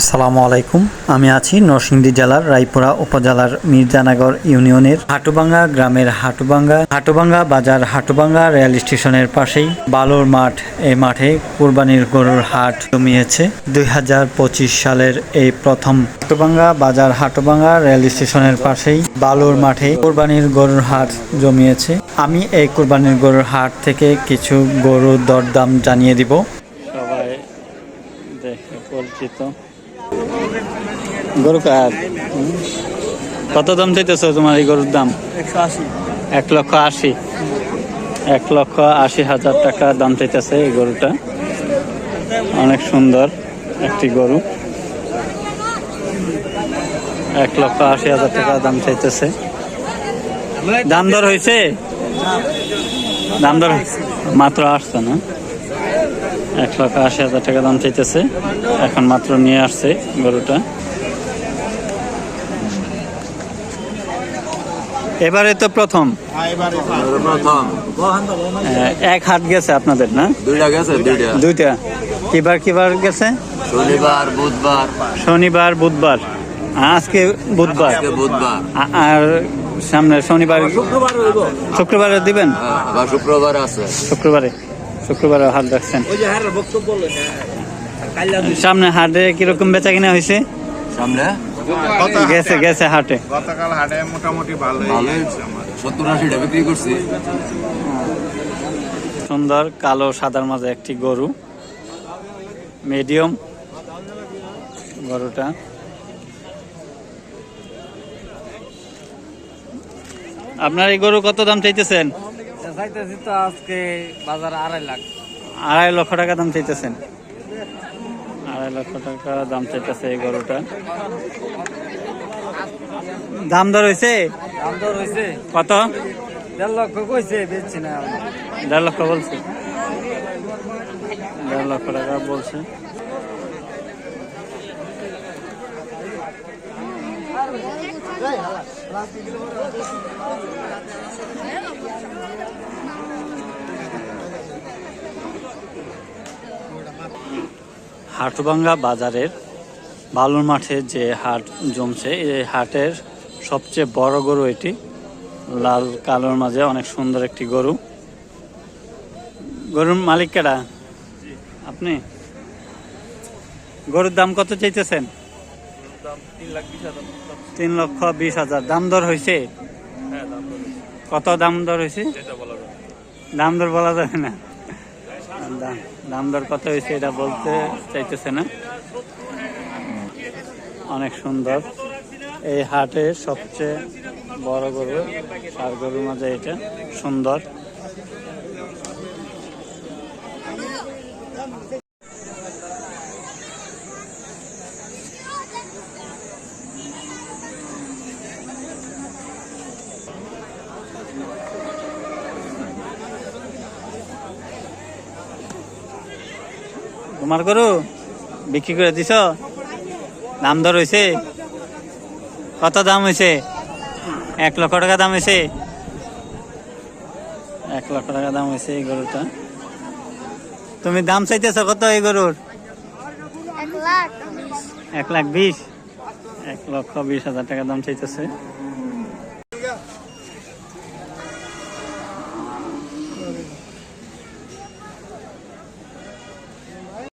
আসসালামু আলাইকুম। আমি আছি নরসিংদী জেলার রায়পুরা উপজেলার মির্জানগর ইউনিয়নের হাটুবাঙ্গা গ্রামের হাটুবাঙ্গা। হাটুবাঙ্গা বাজার হাটুবাঙ্গা রেল স্টেশনের পাশেই বালুর মাঠ। এই মাঠে কুরবানির গরুর হাট জমিয়েছে দুই হাজার পঁচিশ সালের এই প্রথম। হাটুবাঙ্গা বাজার হাটুবাঙ্গা রেল স্টেশনের পাশেই বালুর মাঠে কুরবানির গরুর হাট জমিয়েছে। আমি এই কুরবানির গরুর হাট থেকে কিছু গরুর দরদাম জানিয়ে দিব। সবাই দেখে পরিচিত। গরু কার? কত দাম চাইতেছ তোমার এই গরুর দাম? এক লক্ষ আশি। এক লক্ষ আশি হাজার টাকা দাম চাইতেছে এই গরুটা। অনেক সুন্দর একটি গরু। এক লক্ষ আশি হাজার টাকা দাম চাইতেছে। দাম দর হয়েছে? দাম দর মাত্র আসছে না? এক লক্ষ আশি হাজার টাকা দাম চাইতেছে। এখন মাত্র নিয়ে আসছে গরুটা। এবারে তো প্রথম। এক হাত গেছে আপনাদের না? দুইটা গেছে দুইটা। কিবার কিবার গেছে? শনিবার বুধবার। শনিবার বুধবার। আজকে বুধবার। বুধবার। আর সামনে শনিবার শুক্রবারে দিবেন? হ্যাঁ, শুক্রবার আছে। শুক্রবারে। শুক্রবারে হাট রাখছেন ওই যে বক্তব্য বললেন কাল্লা সামনে হাটে কীরকম বেচা কিনা হয়েছে? সামনে? গেছে গেছে হাটে। গতকাল হাটে মোটামুটি ভালোই সত্তর আশিটা বিক্রি করছি। সুন্দর কালো সাদার মাঝে একটি গরু। মিডিয়াম গরুটা। আপনার এই গরু কত দাম চাইতেছেন? চাইতেছি তো আজকে বাজার আড়াই লাখ। আড়াই লক্ষ টাকা দাম চাইতেছেন? আড়াই লক্ষ টাকা দাম চাইতেছে এই গরুটা। দাম দর হয়েছে দাম দর হয়েছে কত? দেড় লক্ষ কইছে বেচছি না দেড় লক্ষ বলছে। দেড় লক্ষ টাকা বলছে। হাটুভাঙ্গা বাজারের বালুর মাঠে যে হাট জমছে এই হাটের সবচেয়ে বড় গরু এটি। লাল কালোর মাঝে অনেক সুন্দর একটি গরু। গরুর মালিক কেডা আপনি? গরুর দাম কত চাইতেছেন? তিন লক্ষ বিশ হাজার। দাম দর হয়েছে কত দাম দর হয়েছে দাম দর বলা যাবে না। দাম- দর কত হয়েছে, এটা বলতে চাইতেছে না। অনেক সুন্দর। এই হাটে সবচেয়ে বড় গরু আর গরুর মাঝে এটা সুন্দর। তোমার গরু? বিক্রি করে দিছ? দাম দর হয়েছে কত দাম হয়েছে এক লক্ষ টাকা দাম হয়েছে এক লক্ষ টাকা দাম হয়েছে এই গরুটা। তুমি দাম চাইতেছো কত এই গরুর? এক লাখ বিশ। এক লক্ষ বিশ হাজার টাকা দাম চাইতেছে।